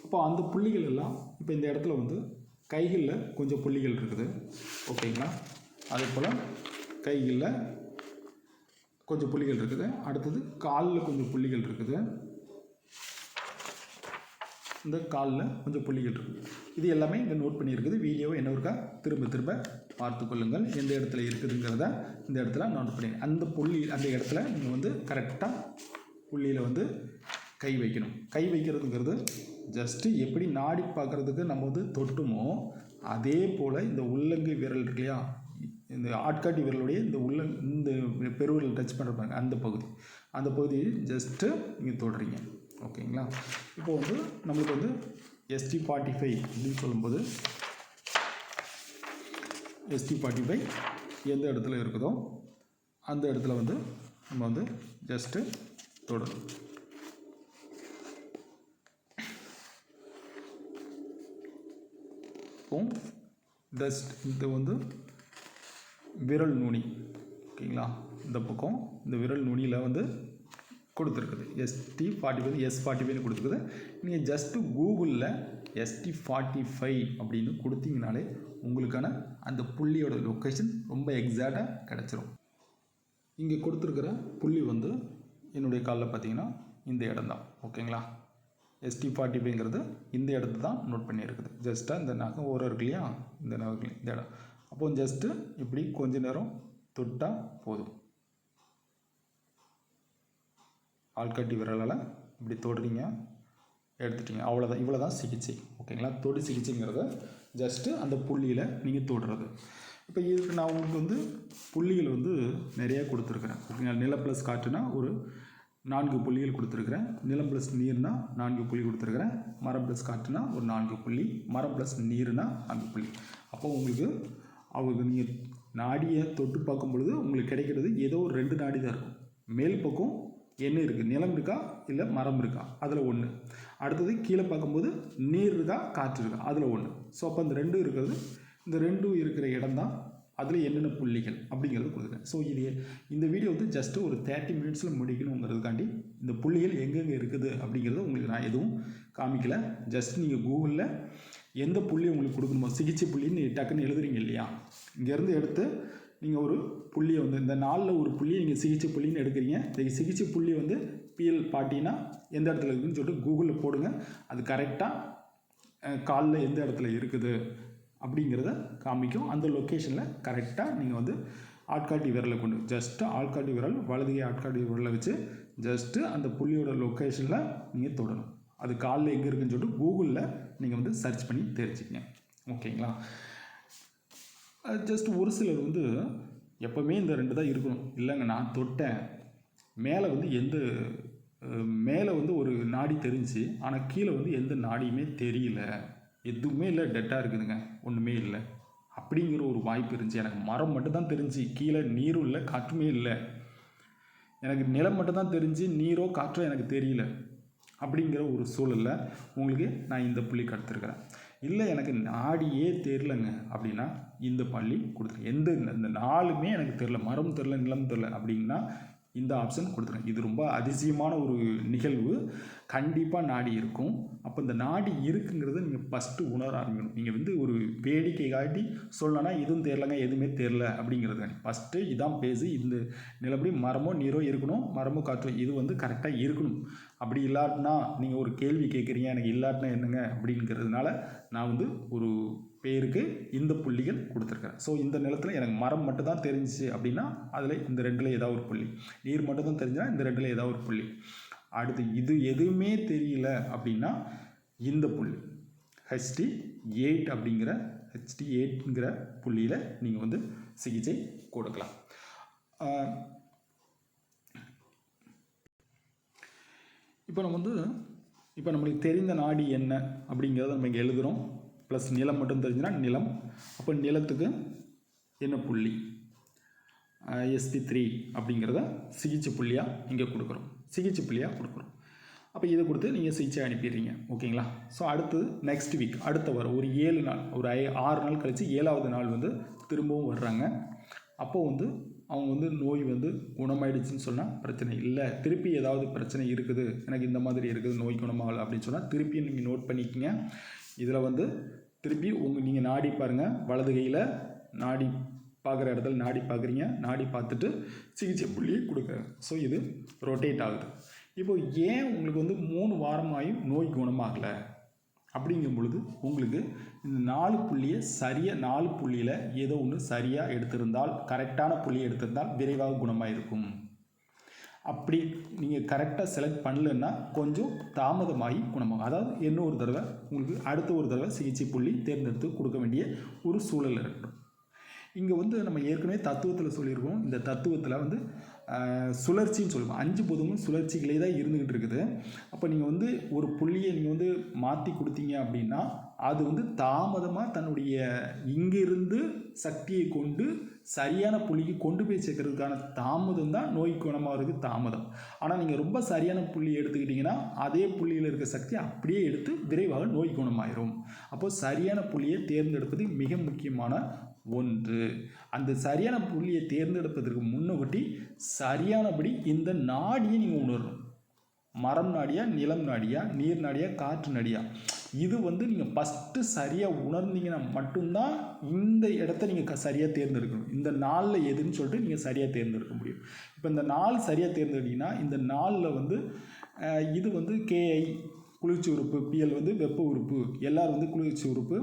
அப்போ அந்த புள்ளிகள் எல்லாம் இப்போ இந்த இடத்துல வந்து கைகளில் கொஞ்சம் புள்ளிகள் இருக்குது ஓகேங்களா? அதே போல் கைகளில் கொஞ்சம் புள்ளிகள் இருக்குது. அடுத்தது காலில் கொஞ்சம் புள்ளிகள் இருக்குது. இந்த காலில் கொஞ்சம் புள்ளிகள் இருக்குது இது எல்லாமே இங்கே நோட் பண்ணியிருக்குது. வீடியோவை என்ன இருக்கா? திரும்ப திரும்ப பார்த்து கொள்ளுங்கள். எந்த இடத்துல இருக்குதுங்கிறத இந்த இடத்துல நோட் பண்ணி அந்த புள்ளி அந்த இடத்துல நீங்கள் வந்து கரெக்டாக புள்ளியில் வந்து கை வைக்கணும். கை வைக்கிறதுங்கிறது ஜஸ்ட்டு எப்படி நாடி பார்க்குறதுக்கு நம்ம வந்து தொட்டுமோ அதே போல் இந்த உள்ளங்கை விரல் இருக்கு இல்லையா? இந்த ஆட்காட்டி விரலுடைய இந்த உள்ள இந்த பெருவிரல் டச் பண்ணுற பாருங்க அந்த பகுதி. அந்த பகுதியை ஜஸ்ட்டு நீங்கள் தொடுறீங்க. ஓகேங்களா? இப்போ வந்து நம்மளுக்கு வந்து எஸ்டி ஃபார்ட்டி ஃபைவ் அப்படின்னு சொல்லும்போது எஸ்டி ஃபார்ட்டி ஃபைவ் எந்த இடத்துல இருக்குதோ அந்த இடத்துல வந்து நம்ம வந்து ஜஸ்ட்டு தொடரும். இப்போ டஸ்ட் இது வந்து விரல் நுனி. ஓகேங்களா? இந்த பக்கம் இந்த விரல் நுனியில் வந்து கொடுத்துருக்குது. ST forty five S forty ஃபைவ்னு கொடுத்துருக்குது. நீங்கள் ஜஸ்ட்டு கூகுளில் எஸ்டி ஃபார்ட்டி ஃபைவ் அப்படின்னு கொடுத்தீங்கனாலே உங்களுக்கான அந்த புள்ளியோட லொக்கேஷன் ரொம்ப எக்ஸாக்டாக கிடச்சிரும். இங்கே கொடுத்துருக்கிற புள்ளி வந்து என்னுடைய காலில் பார்த்தீங்கன்னா இந்த இடம் தான். ஓகேங்களா? எஸ்டி ஃபார்ட்டி ஃபைவ்ங்கிறது இந்த இடத்து தான் நோட் பண்ணியிருக்குது. ஜஸ்ட்டாக இந்த நகம் ஓரம் இருக்கு இல்லையா? இந்த நகை இந்த இடம். அப்போ ஜஸ்ட்டு இப்படி கொஞ்ச நேரம் தொட்டால் போதும். ஆள்காட்டி விரலால் இப்படி தொடுறீங்க எடுத்துட்டீங்க. அவ்வளோதான் இவ்வளோ தான் சிகிச்சை. ஓகேங்களா? தொடு சிகிச்சைங்கிறத ஜஸ்ட்டு அந்த புள்ளியில் நீங்கள் தொடுறது. இப்போ இதுக்கு நான் உங்களுக்கு வந்து புள்ளிகள் வந்து நிறையா கொடுத்துருக்குறேன். ஓகேங்களா? நில ப்ளஸ் காற்றுனா ஒரு நான்கு புள்ளிகள் கொடுத்துருக்குறேன். நிலம் ப்ளஸ் நீர்னா நான்கு புள்ளி கொடுத்துருக்குறேன். மரம் ப்ளஸ் காற்றுனா ஒரு நான்கு புள்ளி. மரம் ப்ளஸ் நீர்னா நான்கு புள்ளி. அப்போ உங்களுக்கு அவங்களுக்கு நீங்கள் நாடியை தொட்டு பார்க்கும் பொழுது உங்களுக்கு கிடைக்கிறது ஏதோ ஒரு ரெண்டு நாடி தான் இருக்கும். மேல் பக்கம் என்ன இருக்குது நிலம் இருக்கா? இல்லை மரம் இருக்கா? அதில் ஒன்று அடுத்தது கீழே பார்க்கும்போது நீர் இருக்கா? காற்று இருக்கா? அதில் ஒன்று ஸோ அப்போ அந்த ரெண்டும் இருக்கிறது. இந்த ரெண்டும் இருக்கிற இடம் தான் அதில் என்னென்ன புள்ளிகள் அப்படிங்கிறது கொடுக்குறேன் ஸோ இது இந்த வீடியோ வந்து ஜஸ்ட் ஒரு தேர்ட்டி மினிட்ஸில் முடிக்கணுங்கிறதுக்காண்டி இந்த புள்ளிகள் எங்கெங்கே இருக்குது அப்படிங்கிறத உங்களுக்கு நான் எதுவும் காமிக்கல. ஜஸ்ட் நீங்கள் கூகுளில் எந்த புள்ளி உங்களுக்கு கொடுக்கணுமோ சிகிச்சை புள்ளின்னு டக்குன்னு எழுதுறீங்க இல்லையா? இங்கேருந்து எடுத்து நீங்கள் ஒரு புள்ளியை வந்து இந்த நாளில் ஒரு புள்ளி நீங்கள் சிகிச்சை புள்ளின்னு எடுக்கிறீங்க. இந்த சிகிச்சை புள்ளி வந்து பிஎல் பாட்டினா எந்த இடத்துல இருக்குதுன்னு சொல்லிட்டு கூகுளில் போடுங்க. அது கரெக்டாக காலில் எந்த இடத்துல இருக்குது அப்படிங்கிறத காமிக்கும். அந்த லொக்கேஷனில் கரெக்டாக நீங்கள் வந்து ஆட்காட்டி விரலை கொண்டு ஜஸ்ட்டு ஆட்காட்டி விரல் வலதுகை ஆட்காட்டி விரலை வச்சு ஜஸ்ட்டு அந்த புள்ளியோட லொக்கேஷனில் நீங்கள் தொடணும். அது காலில் எங்கே இருக்குன்னு சொல்லிட்டு கூகுளில் நீங்கள் வந்து சர்ச் பண்ணி தெரிஞ்சுக்கங்க. ஓகேங்களா? அது ஜஸ்ட் ஒரு சிலர் வந்து எப்போவுமே இந்த ரெண்டு தான் இருக்கணும். இல்லைங்க நான் தொட்டேன். மேலே வந்து எந்த மேலே வந்து ஒரு நாடி தெரிஞ்சு ஆனால் கீழே வந்து எந்த நாடியுமே தெரியல. எதுவுமே இல்லை டெட்டாக இருக்குதுங்க. ஒன்றுமே இல்லை. அப்படிங்கிற ஒரு வாய்ப்பு இருந்துச்சு. எனக்கு மரம் மட்டும் தான் தெரிஞ்சு கீழே நீரும் இல்லை காற்றுமே இல்லை. எனக்கு நிலம் மட்டும் தான் தெரிஞ்சு நீரோ காற்றோ எனக்கு தெரியல. அப்படிங்கிற ஒரு சூழலில் உங்களுக்கு நான் இந்த புள்ளி கடத்திருக்கிறேன் இல்லை எனக்கு நாடியே தெரிலங்க அப்படின்னா இந்த பள்ளி கொடுத்துருங்க. எந்த இந்த நாலுமே எனக்கு தெரில மரம் தெரில நிலம் தெரில அப்படின்னா இந்த ஆப்ஷன் கொடுத்துருக்கேன் இது ரொம்ப அதிசயமான ஒரு நிகழ்வு. கண்டிப்பாக நாடி இருக்கும். அப்போ இந்த நாடி இருக்குங்கிறத நீங்கள் ஃபஸ்ட்டு உணர ஆரம்பிக்கணும். நீங்கள் வந்து ஒரு வேடிக்கை காட்டி சொல்லனா எதுவும் தெரிலங்க எதுவுமே தெரில அப்படிங்கிறது ஃபஸ்ட்டு இதான் பேசு இந்த நிலப்படி மரமோ நீரோ இருக்கணும். மரமோ காற்றோ இது வந்து கரெக்டாக இருக்கணும். அப்படி இல்லாட்டினா நீங்கள் ஒரு கேள்வி கேட்குறீங்க எனக்கு இல்லாட்டினா என்னங்க அப்படிங்கிறதுனால நான் வந்து ஒரு பேருக்கு இந்த புள்ளிகள் கொடுத்துருக்குறேன் ஸோ இந்த நிலத்தில் எனக்கு மரம் மட்டும் தான் தெரிஞ்சிச்சு அப்படின்னா அதில் இந்த ரெண்டில் ஏதாவது ஒரு புள்ளி. நீர் மட்டும் தான் தெரிஞ்சுன்னா இந்த ரெண்டில் ஏதாவது ஒரு புள்ளி. அடுத்து இது எதுவுமே தெரியல அப்படின்னா இந்த புள்ளி. ஹெச்டி எயிட் அப்படிங்கிற ஹெச்டி எயிட்ங்கிற புள்ளியில் நீங்கள் வந்து சிகிச்சை கொடுக்கலாம். இப்போ நம்ம வந்து இப்போ நம்மளுக்கு தெரிந்த நாடி என்ன அப்படிங்கிறத நம்ம இங்கே எழுதுகிறோம் ப்ளஸ் நிலம் மட்டும் தெரிஞ்சுன்னா நிலம். அப்போ நிலத்துக்கு என்ன புள்ளி? எஸ்பி த்ரீ அப்படிங்கிறத சிகிச்சை புள்ளியாக இங்கே கொடுக்குறோம். சிகிச்சை புள்ளியாக கொடுக்குறோம். அப்போ இதை கொடுத்து நீங்கள் சிகிச்சை அனுப்பிடுறீங்க. ஓகேங்களா? ஸோ அடுத்து நெக்ஸ்ட் வீக் அடுத்த வாரம் ஒரு ஏழு நாள் ஒரு ஐ ஆறு நாள் கழித்து ஏழாவது நாள் வந்து திரும்பவும் வர்றாங்க. அப்போது வந்து அவங்க வந்து நோய் வந்து குணமாயிடுச்சுன்னு சொன்னால் பிரச்சனை இல்லை. திருப்பி ஏதாவது பிரச்சனை இருக்குது எனக்கு இந்த மாதிரி இருக்குது நோய் குணமாகலை அப்படின்னு சொன்னால் திருப்பி நீங்கள் நோட் பண்ணிக்கங்க. இதில் வந்து திருப்பி உங்கள் நீங்கள் நாடி பாருங்கள் வலது கையில் நாடி பார்க்குற இடத்துல நாடி பார்க்குறீங்க நாடி பார்த்துட்டு சிகிச்சை புள்ளியை கொடுக்குறேன். ஸோ இது ரொட்டேட் ஆகுது. இப்போ ஏன் உங்களுக்கு வந்து மூணு வாரமாயும் நோய் குணமாகலை? அப்படிங்கும் பொழுது உங்களுக்கு இந்த நாலு புள்ளியை சரியாக நாலு புள்ளியில் ஏதோ ஒன்று சரியாக எடுத்திருந்தால் கரெக்டான புள்ளியை எடுத்திருந்தால் விரைவாக குணமாக இருக்கும் அப்படி நீங்கள் கரெக்டாக செலக்ட் பண்ணலன்னா கொஞ்சம் தாமதமாகி குணமாகும். அதாவது இன்னொரு தடவை? உங்களுக்கு அடுத்த ஒரு தடவை சிகிச்சை புள்ளி தேர்ந்தெடுத்து கொடுக்க வேண்டிய ஒரு சூழல் இருக்கட்டும் இங்கே வந்து நம்ம ஏற்கனவே தத்துவத்தில் சொல்லியிருக்கோம். இந்த தத்துவத்தில் வந்து சுழற்சின்னு சொல்லுவோம். அஞ்சு பொதுவும் சுழற்சிகளே தான் இருந்துக்கிட்டு இருக்குது. அப்போ நீங்கள் வந்து ஒரு புள்ளியை நீங்கள் வந்து மாற்றி கொடுத்தீங்க அப்படின்னா அது வந்து தாமதமாக தன்னுடைய இங்கிருந்து சக்தியை கொண்டு சரியான புள்ளிக்கு கொண்டு போய் சேர்க்கறதுக்கான தாமதம் தான் நோய் குணமாகிறதுக்கு தாமதம். ஆனால் நீங்கள் ரொம்ப சரியான புள்ளி எடுத்துக்கிட்டிங்கன்னா அதே புள்ளியில் இருக்க சக்தி அப்படியே எடுத்து விரைவாக நோய் குணமாயிரும். அப்போது சரியான புள்ளியை தேர்ந்தெடுப்பது மிக முக்கியமான ஒன்று. அந்த சரியான புள்ளியை தேர்ந்தெடுப்பதற்கு முன்னொட்டி சரியானபடி இந்த நாடியை நீங்கள் உணரணும். மரம் நாடியா நிலம் நாடியா நீர் நாடியா காற்று நாடியா. இது வந்து நீங்கள் ஃபஸ்ட்டு சரியாக உணர்ந்தீங்கன்னா மட்டும்தான் இந்த இடத்த நீங்கள் க சரியாக தேர்ந்தெடுக்கணும். இந்த நாளில் எதுன்னு சொல்லிட்டு நீங்கள் சரியாக தேர்ந்தெடுக்க முடியும். இப்போ இந்த நாள் சரியாக தேர்ந்தெடுத்தீங்கன்னா இந்த நாளில் வந்து இது வந்து கேஐ குளிர்ச்சி உறுப்பு பிஎல் வந்து வெப்ப உறுப்பு எல்லோரும் வந்து குளிர்ச்சி உறுப்பு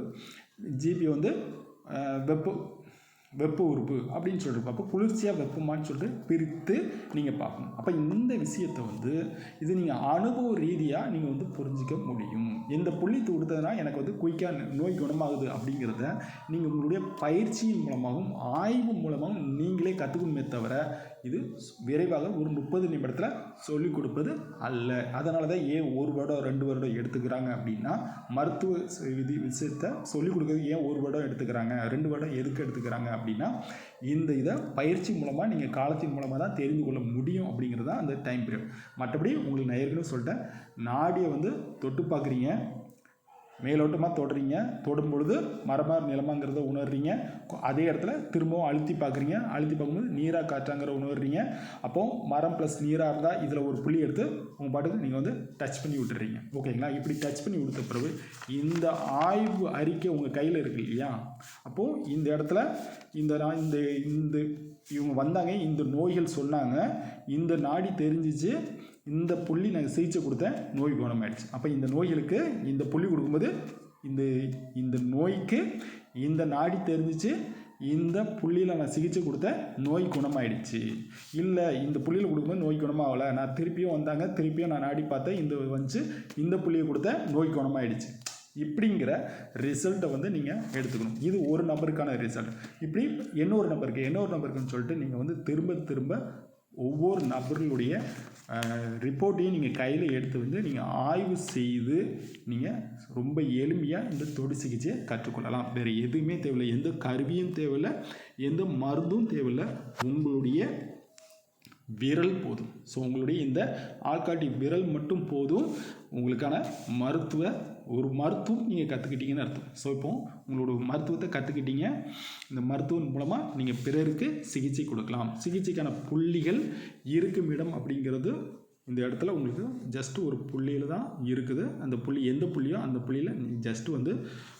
ஜிபி வந்து வெப்ப வெப்ப உறுப்பு அப்படின்னு சொல்லிட்டு அப்போ குளிர்ச்சியாக வெப்பமான்னு சொல்லிட்டு பிரித்து நீங்கள் பார்க்கணும். அப்போ இந்த விஷயத்தை வந்து இது நீங்கள் அனுபவ ரீதியாக நீங்கள் வந்து புரிஞ்சிக்க முடியும். இந்த புள்ளி தொடுத்ததுனா எனக்கு வந்து குயிக்காக நோய் குணமாகுது அப்படிங்கிறத நீங்கள் உங்களுடைய பயிற்சியின் மூலமாகவும் ஆய்வு மூலமாகவும் நீங்களே கற்றுக்கணுமே தவிர இது விரைவாக ஒரு முப்பது நிமிடத்தில் சொல்லிக் கொடுப்பது அல்ல. அதனால தான் ஏன் ஒரு வருடம் ரெண்டு வருடம் எடுத்துக்கிறாங்க அப்படின்னா மருத்துவ விதி விஷயத்தை சொல்லிக் கொடுக்கறது ஏன் ஒரு வருடம் எடுத்துக்கிறாங்க ரெண்டு வருடம் எதுக்கு எடுத்துக்கிறாங்க அப்படின்னா இந்த இதை பயிற்சி மூலமாக நீங்கள் காலத்தின் மூலமாக தான் தெரிந்து கொள்ள முடியும் அப்படிங்கிறது தான் அந்த டைம் பீரியட் மற்றபடி உங்களுக்கு நான் ஏற்கனவே சொல்லிட்டேன். நாடியை வந்து தொட்டு பார்க்குறீங்க. மேலோட்டமாக தொடுறீங்க. தொடும் பொழுது மரமா நிலமாங்கிறத உணர்றீங்க. அதே இடத்துல திரும்பவும் அழுத்தி பார்க்குறீங்க. அழுத்தி பார்க்கும்போது நீராக காற்றாங்கிற உணர்றீங்க. அப்போ மரம் ப்ளஸ் நீராக இருந்தால் இதில் ஒரு புள்ளி எடுத்து உங்கள் பாட்டுக்கு நீங்கள் வந்து டச் பண்ணி விட்டுறீங்க. ஓகேங்களா இப்படி டச் பண்ணி விடுத்த பிறகு இந்த ஆய்வு அறிக்கை உங்கள் கையில் இருக்கு இல்லையா? அப்போது இந்த இடத்துல இந்த நான் இந்த இந்த இவங்க வந்தாங்க. இந்த நோய்கள் சொன்னாங்க. இந்த நாடி தெரிஞ்சிச்சு. இந்த புள்ளி நான் சிகிச்சை கொடுத்தேன் நோய் குணமாயிடுச்சு. அப்போ இந்த நோய்களுக்கு இந்த புள்ளி கொடுக்கும்போது இந்த இந்த நோய்க்கு இந்த நாடி தெரிஞ்சிச்சு இந்த புள்ளியில் நான் சிகிச்சை கொடுத்தேன் நோய் குணமாயிடுச்சு. இல்லை இந்த புள்ளியில் கொடுக்கும்போது நோய் குணமாகலை. நான் திருப்பியும் வந்தாங்க திருப்பியும் நான் நாடி பார்த்தேன் இந்த வந்துச்சு இந்த புள்ளியை கொடுத்தேன் நோய் குணமாயிடுச்சு. இப்படிங்கிற ரிசல்ட்டை வந்து நீங்கள் எடுத்துக்கணும். இது ஒரு நபருக்கான ரிசல்ட். இப்படி இன்னொரு நபருக்கு இன்னொரு நபருக்குன்னு சொல்லிட்டு நீங்கள் வந்து திரும்ப திரும்ப ஒவ்வொரு நபர்களுடைய ரிப்போர்ட்டையும் நீங்கள் கையில் எடுத்து வந்து நீங்கள் ஆய்வு செய்து நீங்கள் ரொம்ப எளிமையாக இந்த தொடு சிகிச்சையை கற்றுக்கொள்ளலாம். வேறு எதுவுமே தேவையில்லை. எந்த கருவியும் தேவையில்லை. எந்த மருந்தும் தேவையில்லை. உங்களுடைய விரல் போதும். ஸோ உங்களுடைய இந்த ஆள்காட்டி விரல் மட்டும் போதும். உங்களுக்கான மருத்துவ ஒரு மருத்துவம் நீங்கள் கற்றுக்கிட்டீங்கன்னு அர்த்தம். ஸோ இப்போ உங்களோட மருத்துவத்தை கற்றுக்கிட்டீங்க இந்த மருத்துவம் மூலமாக நீங்கள் பிறருக்கு சிகிச்சை கொடுக்கலாம். சிகிச்சைக்கான புள்ளிகள் இருக்கும் இடம் அப்படிங்கிறது இந்த இடத்துல உங்களுக்கு ஜஸ்ட்டு ஒரு புள்ளியில் தான் இருக்குது. அந்த புள்ளி எந்த புள்ளியோ அந்த புள்ளியில் நீங்கள் ஜஸ்ட்டு வந்து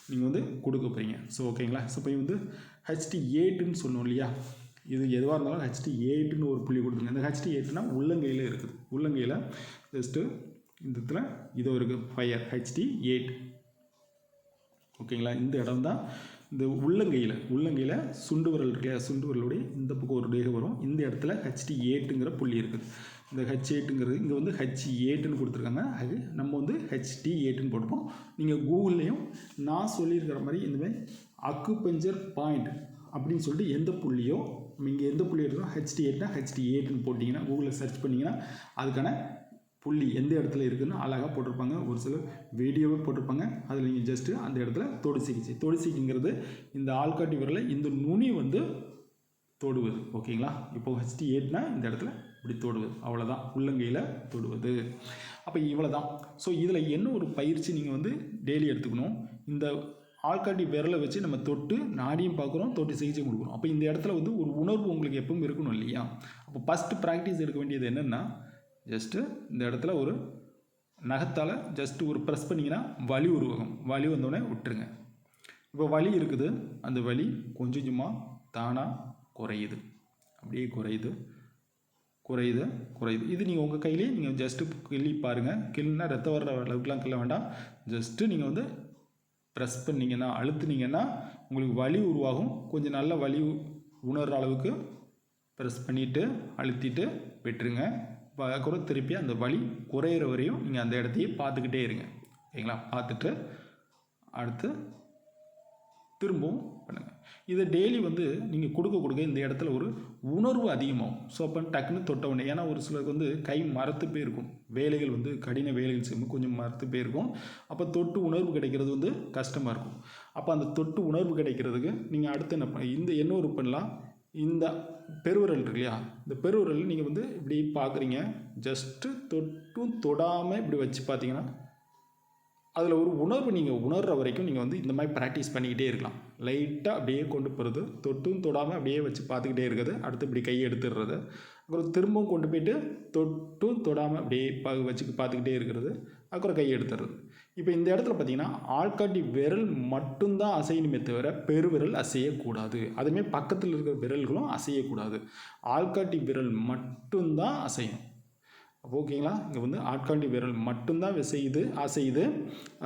நீங்கள் வந்து கொடுக்க போகிறீங்க ஸோ ஓகேங்களா ஸோ இப்போ வந்து ஹெச்டி எயிட்டுன்னு சொன்னோம் இல்லையா? இது எதுவாக இருந்தாலும் ஹெச்டி எயிட்டுன்னு ஒரு புள்ளி கொடுத்துருங்க. இந்த ஹெச்டி எயிட்னா உள்ளங்கையில் இருக்குது. உள்ளங்கையில் ஜஸ்ட்டு இந்த இடத்துல இது இருக்குது ஃபயர் ஹெச்டி எயிட் ஓகேங்களா? இந்த இடம் தான் இந்த உள்ளங்கையில் உள்ளங்கையில் சுண்டு விரல் இருக்கு சுண்டு விரலுடைய இந்த பக்கம் ஒரு ரேகை வரும். இந்த இடத்துல ஹெச்டி எயிட்டுங்கிற புள்ளி இருக்குது இந்த ஹெச் எயிட்டுங்கிறது இங்கே வந்து ஹெச் எயிட்டுன்னு கொடுத்துருக்காங்க. அது நம்ம வந்து ஹெச்டி எயிட்டுன்னு போட்டுப்போம் நீங்கள் கூகுள்லேயும் நான் சொல்லியிருக்கிற மாதிரி இந்தமாதிரி அக்குபெஞ்சர் பாயிண்ட் அப்படின்னு சொல்லிட்டு எந்த புள்ளியோ இங்கே எந்த புள்ளி இருக்கோ ஹெச்டி எயிட்னா ஹெச்டி எயிட்னு போட்டிங்கன்னா கூகுளில் சர்ச் பண்ணிங்கன்னா அதுக்கான புள்ளி எந்த இடத்துல இருக்குதுன்னு அழகாக போட்டிருப்பாங்க. ஒரு சில வீடியோவே போட்டிருப்பாங்க. அதில் நீங்கள் ஜஸ்ட்டு அந்த இடத்துல தொடு சிகிச்சை தொடு சிகிச்சைங்கிறது இந்த ஆள்காட்டி விரலை இந்த நுனி வந்து தொடுவது. ஓகேங்களா? இப்போ ஹெச்டி எயிட்னா இந்த இடத்துல இப்படி தொடுவது. அவ்வளோதான் உள்ளங்கையில் தொடுவது. அப்போ இவ்வளோ தான் ஸோ இதில் என்ன ஒரு பயிற்சி நீங்கள் வந்து டெய்லி எடுத்துக்கணும்? இந்த ஆள்காட்டி விரலை வச்சு நம்ம தொட்டு நாடியும் பார்க்குறோம் தொட்டு சிகிச்சை கொடுக்குறோம். அப்போ இந்த இடத்துல வந்து ஒரு உணர்வு உங்களுக்கு எப்பவும் இருக்கணும் இல்லையா? அப்போ ஃபஸ்ட்டு ப்ராக்டிஸ் எடுக்க வேண்டியது என்னென்னா ஜஸ்ட்டு இந்த இடத்துல ஒரு நகத்தால் ஜஸ்ட்டு ஒரு ப்ரெஸ் பண்ணிங்கன்னா வலி உருவாகும். வலி வந்தோடனே விட்டுருங்க. இப்போ வலி இருக்குது. அந்த வலி கொஞ்சம் கொஞ்சமாக தானாக குறையுது. அப்படியே குறையுது. குறையுது குறையுது. இது நீங்கள் உங்கள் கையிலேயே நீங்கள் ஜஸ்ட்டு கிள்ளி பாருங்கள் கிள்ளினா ரத்தம் வர்ற அளவுக்குலாம் கிள்ள வேண்டாம். ஜஸ்ட்டு நீங்கள் வந்து ப்ரெஸ் பண்ணிங்கன்னா அழுத்துனீங்கன்னா உங்களுக்கு வலி உருவாகும். கொஞ்சம் நல்ல வலி உணர்கிற அளவுக்கு ப்ரெஸ் பண்ணிவிட்டு அழுத்திட்டு விட்டுருங்க. குறை திருப்பி அந்த வலி குறையிற வரையும் நீங்கள் அந்த இடத்தையே பார்த்துக்கிட்டே இருங்க. ஓகேங்களா? பார்த்துட்டு அடுத்து திரும்பவும் பண்ணுங்கள் இதை டெய்லி வந்து நீங்கள் கொடுக்க கொடுக்க இந்த இடத்துல ஒரு உணர்வு அதிகமாகும். ஸோ அப்போ டக்குன்னு தொட்ட உடனே ஏன்னா ஒரு சிலருக்கு வந்து கை மரத்து போயிருக்கும். வேலைகள் வந்து கடின வேலைகள் செய்யும் கொஞ்சம் மரத்து போயிருக்கும். அப்போ தொட்டு உணர்வு கிடைக்கிறது வந்து கஷ்டமாக இருக்கும். அப்போ அந்த தொட்டு உணர்வு கிடைக்கிறதுக்கு நீங்கள் அடுத்து என்ன பண்ண இந்த என்ன ஒரு பண்ணலாம்? இந்த பெருவிரல் இருக்கு இல்லையா இந்த பெருவிரல் நீங்கள் வந்து இப்படி பார்க்குறீங்க ஜஸ்ட்டு தொட்டும் தொடாமல் இப்படி வச்சு பார்த்தீங்கன்னா அதில் ஒரு உணர்வு நீங்கள் உணர்கிற வரைக்கும் நீங்கள் வந்து இந்த மாதிரி ப்ராக்டிஸ் பண்ணிக்கிட்டே இருக்கலாம். லைட்டாக அப்படியே கொண்டு போகிறது தொட்டும் தொடாமல் அப்படியே வச்சு பார்த்துக்கிட்டே இருக்கிறது அடுத்து இப்படி கையை எடுத்துடுறது அப்புறம் திரும்பவும் கொண்டு போயிட்டு தொட்டும் தொடாமல் அப்படியே பா வச்சு பார்த்துக்கிட்டே இருக்கிறது அப்புறம் கையை எடுத்துடுறது. இப்போ இந்த இடத்துல பார்த்தீங்கன்னா ஆள்காட்டி விரல் மட்டும்தான் அசையணுமே தவிர பெருவிரல் அசையக்கூடாது. அதுமாரி பக்கத்தில் இருக்கிற விரல்களும் அசையக்கூடாது. ஆள்காட்டி விரல் மட்டும்தான் அசையும் ஓகேங்களா? இங்கே வந்து ஆட்காண்டி விரல் மட்டும்தான் செய்யுது அசையுது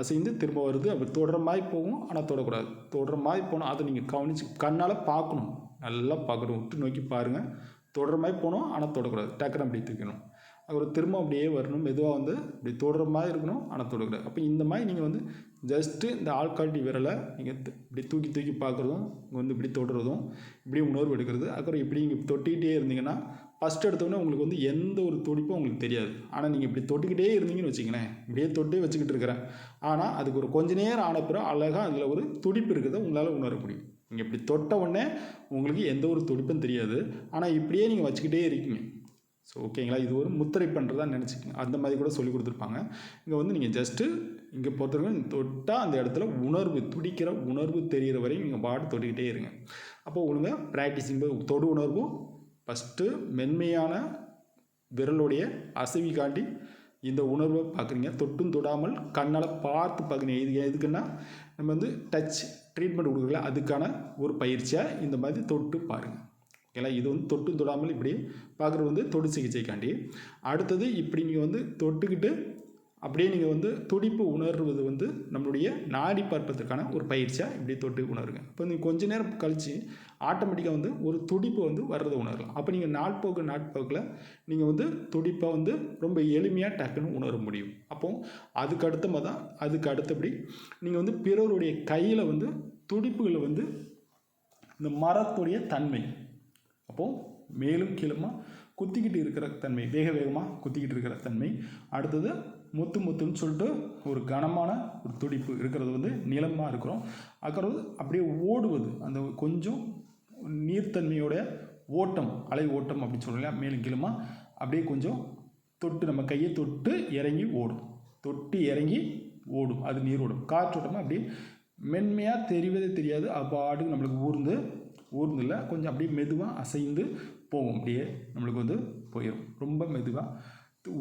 அசைந்து திரும்ப வருது. அப்படி தொடுற மாதிரி போகும் ஆனால் தொடக்கூடாது. தொடுற மாதிரி போகணும் அதை நீங்கள் கவனித்து கண்ணால் பார்க்கணும். நல்லா பார்க்கணும் விட்டு நோக்கி பாருங்கள் தொடுற மாதிரி போகணும் ஆனால் தொடக்கூடாது. டக்குன்னு அப்படி தூக்கணும் அப்புறம் திரும்ப அப்படியே வரணும். மெதுவாக வந்து இப்படி தொடுற மாதிரி இருக்கணும். ஆனால் தொடக்கூடாது அப்போ இந்த மாதிரி நீங்கள் வந்து ஜஸ்ட்டு இந்த ஆள்காட்டி விரலை நீங்கள் இப்படி தூக்கி தூக்கி பார்க்குறதும் இங்கே வந்து இப்படி தொடுறதும் இப்படி உணர்வு எடுக்கிறது. அப்புறம் இப்படி இங்கே தொட்டிகிட்டே இருந்தீங்கன்னா ஃபஸ்ட் எடுத்தோடனே உங்களுக்கு வந்து எந்த ஒரு துடிப்பும் உங்களுக்கு தெரியாது. ஆனால் நீங்கள் இப்படி தொட்டுக்கிட்டே இருந்தீங்கன்னு வச்சிங்களேன் இப்படியே தொட்டே வச்சுக்கிட்டு இருக்கிறேன். ஆனால் அதுக்கு ஒரு கொஞ்ச நேரம் ஆன பிறகு அழகாக அதில் ஒரு துடிப்பு இருக்கிறத உங்களால் உணர முடியும். நீங்கள் இப்படி தொட்ட உடனே உங்களுக்கு எந்த ஒரு துடிப்பும் தெரியாது. ஆனால் இப்படியே நீங்கள் வச்சுக்கிட்டே இருக்கீங்க. ஸோ ஓகேங்களா இது ஒரு முத்திரை பண்ணுறதா நினச்சிக்கங்க. அந்த மாதிரி கூட சொல்லி கொடுத்துருப்பாங்க. இங்கே வந்து நீங்கள் ஜஸ்ட்டு இங்கே பொறுத்தவரைக்கும் தொட்டால் அந்த இடத்துல உணர்வு துடிக்கிற உணர்வு தெரிகிற வரையும் நீங்கள் பாட்டு தொட்டிக்கிட்டே இருங்க. அப்போ ஒழுங்காக ப்ராக்டிஸிங் போது தொடு உணர்வும் ஃபஸ்ட்டு மென்மையான விரலுடைய அசைவி காட்டி இந்த உணர்வை பார்க்குறீங்க. தொட்டும் தொடாமல் கண்ணால் பார்த்து பார்க்குறீங்க. இது எதுக்குன்னா நம்ம வந்து டச் ட்ரீட்மெண்ட் கொடுக்கல அதுக்கான ஒரு பயிற்சியாக இந்த மாதிரி தொட்டு பாருங்கள் ஓகேங்களா? இது வந்து தொட்டும் தொடாமல் இப்படி பார்க்குறது வந்து தொடு சிகிச்சைக்காண்டி. அடுத்தது இப்படி நீங்கள் வந்து தொட்டுக்கிட்டு அப்படியே நீங்கள் வந்து துடிப்பு உணர்வது வந்து நம்மளுடைய நாடி பார்ப்பதற்கான ஒரு பயிற்சியாக இப்படி தொட்டு உணருங்க. இப்போ நீங்கள் கொஞ்ச நேரம் கழித்து ஆட்டோமேட்டிக்காக வந்து ஒரு துடிப்பு வந்து வர்றதை உணரலாம். அப்போ நீங்கள் நாட்போக்கு நாட்போக்கில் நீங்கள் வந்து துடிப்பை வந்து ரொம்ப எளிமையாக டக்குன்னு உணர முடியும். அப்போ அதுக்கு அடுத்தமாக தான் அதுக்கு அடுத்தபடி நீங்கள் வந்து பிறருடைய கையில் வந்து துடிப்புகளை வந்து இந்த மரத்துடைய தன்மை அப்போது மேலும் கீழுமா குத்திக்கிட்டு இருக்கிற தன்மை. வேக வேகமாக குத்திக்கிட்டு இருக்கிற தன்மை. அடுத்தது முத்து முத்துன்னு சொல்லிட்டு ஒரு கனமான ஒரு துடிப்பு இருக்கிறது வந்து நிலமாக இருக்கிறோம். அப்புறம் அப்படியே ஓடுவது. அந்த கொஞ்சம் நீர்த்தன்மையோட ஓட்டம் அலை ஓட்டம் அப்படின்னு சொல்லலாம் மேலும் கீழுமா அப்படியே கொஞ்சம் தொட்டு நம்ம கையை தொட்டு இறங்கி ஓடும். தொட்டு இறங்கி ஓடும். அது நீர் ஓடும் காற்றோட்டமாக அப்படியே மென்மையாக தெரிவதே தெரியாது. அப்பாட்டுக்கு நம்மளுக்கு ஊர்ந்து ஊர்ந்து இல்லை கொஞ்சம் அப்படியே மெதுவாக அசைந்து போகும். அப்படியே நம்மளுக்கு வந்து போயிடும் ரொம்ப மெதுவாக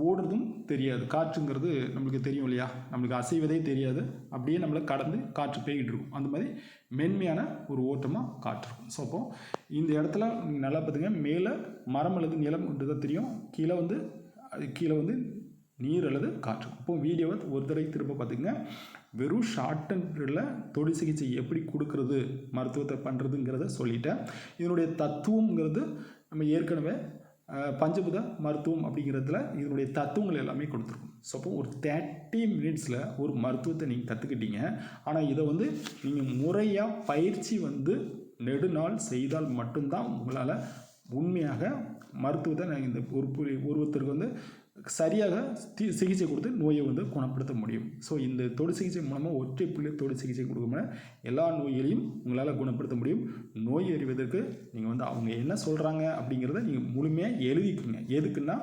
ஓடுறதும் தெரியாது. காற்றுங்கிறது நம்மளுக்கு தெரியும் இல்லையா? நம்மளுக்கு அசைவதே தெரியாது. அப்படியே நம்மளை கடந்து காற்று போய்கிட்டு இருக்கும். அந்த மாதிரி மென்மையான ஒரு ஓட்டமாக காற்று இருக்கும். ஸோ அப்போ இந்த இடத்துல நல்லா பார்த்துங்க. மேலே மரம் அல்லது நிலம் தான் தெரியும். கீழே வந்து அது கீழே வந்து நீர் அல்லது காற்று. அப்போ வீடியோவை ஒரு தடவை திரும்ப பார்த்துங்க வெறும் ஷார்ட் அண்ட் பீரியடில் சிகிச்சை எப்படி கொடுக்கறது மருத்துவத்தை பண்ணுறதுங்கிறத சொல்லிட்டேன். இதனுடைய தத்துவங்கிறது நம்ம ஏற்கனவே பஞ்சபுத மருத்துவம் அப்படிங்கிறதுல இதனுடைய தத்துவங்கள் எல்லாமே கொடுத்துருக்கும். ஸோ அப்போ ஒரு தேர்ட்டி மினிட்ஸில் ஒரு மருத்துவத்தை நீங்கள் கற்றுக்கிட்டீங்க ஆனால் இதை வந்து நீங்கள் முறையாக பயிற்சி வந்து நெடுநாள் செய்தால் மட்டும்தான் உங்களால் உண்மையாக மருத்துவத்தை இந்த ஒரு ஒருத்தருக்கு வந்து சரியாக சிகிச்சை கொடுத்து நோயை வந்து குணப்படுத்த முடியும். ஸோ இந்த தொடு சிகிச்சை மூலமாக ஒற்றை புள்ளி தொடு சிகிச்சை கொடுக்கும்போது எல்லா நோய்களையும் உங்களால் குணப்படுத்த முடியும். நோய் அறிவதற்கு நீங்கள் வந்து அவங்க என்ன சொல்கிறாங்க அப்படிங்கிறத நீங்கள் முழுமையாக எழுதிக்குங்க. எதுக்குன்னா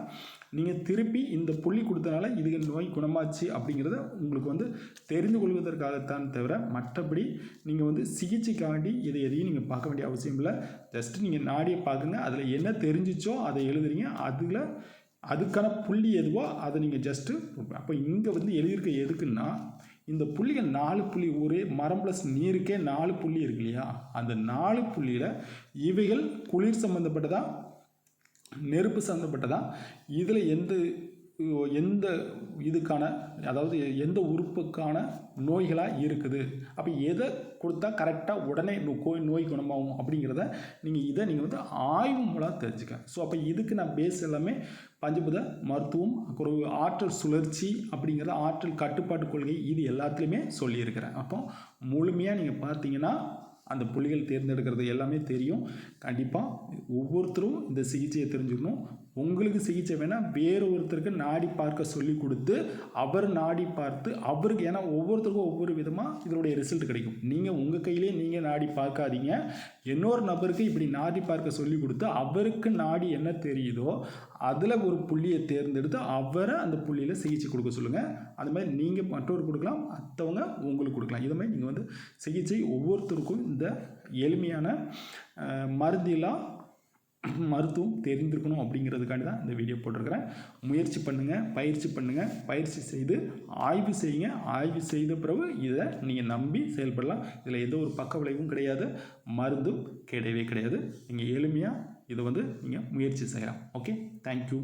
நீங்கள் திருப்பி இந்த புள்ளி கொடுத்தனால இதுக்கு நோய் குணமாச்சு அப்படிங்கிறத உங்களுக்கு வந்து தெரிந்து கொள்வதற்காகத்தான் தவிர மற்றபடி நீங்கள் வந்து சிகிச்சைக்காண்டி இதை எதையும் நீங்கள் பார்க்க வேண்டிய அவசியம் இல்லை. ஜஸ்ட் நீங்கள் நாடியை பார்க்குங்க அதில் என்ன தெரிஞ்சிச்சோ அதை எழுதுறீங்க. அதில் அதுக்கான புள்ளி எதுவோ அதை நீங்கள் ஜஸ்ட்டு அப்போ இங்கே வந்து எழுதியிருக்க எதுக்குன்னா இந்த புள்ளிகள் நாலு புள்ளி ஒரே மரம் ப்ளஸ் நீருக்கே நாலு புள்ளி இருக்கு இல்லையா? அந்த நாலு புள்ளியில் இவைகள் குளிர் சம்மந்தப்பட்டதா நெருப்பு சம்மந்தப்பட்டதா இதில் எந்த எந்த இதுக்கான அதாவது எந்த உறுப்புக்கான நோய்களாக இருக்குது? அப்போ எதை கொடுத்தா கரெக்டாக உடனே நோய் நோய் குணமாகும் அப்படிங்கிறத நீங்கள் இதை நீங்கள் வந்து ஆய்வு மூலம் தெரிஞ்சுக்க. ஸோ அப்போ இதுக்கு நான் பேஸ் எல்லாமே பஞ்சபுத மருத்துவம் அப்புறம் ஆற்றல் சுழற்சி அப்படிங்கிற ஆற்றல் கட்டுப்பாட்டு கொள்கை இது எல்லாத்துலேயுமே சொல்லியிருக்கிறேன். அப்போ முழுமையாக நீங்கள் பார்த்தீங்கன்னா அந்த புள்ளிகள் தேர்ந்தெடுக்கிறது எல்லாமே தெரியும். கண்டிப்பாக ஒவ்வொருத்தரும் இந்த சிகிச்சையை தெரிஞ்சுக்கணும். உங்களுக்கு சிகிச்சை வேணால் வேறு ஒருத்தருக்கு நாடி பார்க்க சொல்லி கொடுத்து அவர் நாடி பார்த்து அவருக்கு ஏன்னா ஒவ்வொருத்தருக்கும் ஒவ்வொரு விதமாக இதனுடைய ரிசல்ட் கிடைக்கும். நீங்கள் உங்கள் கையிலே நீங்கள் நாடி பார்க்காதீங்க. இன்னொரு நபருக்கு இப்படி நாடி பார்க்க சொல்லி கொடுத்து அவருக்கு நாடி என்ன தெரியுதோ அதில் ஒரு புள்ளியை தேர்ந்தெடுத்து அவரை அந்த புள்ளியில் சிகிச்சை கொடுக்க சொல்லுங்கள் அது மாதிரி நீங்கள் மற்றவர் கொடுக்கலாம் மற்றவங்க உங்களுக்கு கொடுக்கலாம். இதை மாதிரி நீங்கள் வந்து சிகிச்சை ஒவ்வொருத்தருக்கும் இந்த எளிமையான மருந்திலாம் மருத்துவம் தெரிந்திருக்கணும் அப்படிங்கிறதுக்காண்டி தான் இந்த வீடியோ போட்டிருக்கிறேன். முயற்சி பண்ணுங்கள் பயிற்சி பண்ணுங்கள் பயிற்சி செய்து ஆய்வு செய்யுங்க. ஆய்வு செய்த பிறகு இதை நீங்கள் நம்பி செயல்படலாம். இதில் எந்த ஒரு பக்க விளைவும் கிடையாது. மருந்தும் கிடையவே கிடையாது. நீங்கள் எளிமையாக இதை வந்து நீங்கள் முயற்சி செய்யலாம். Okay thank you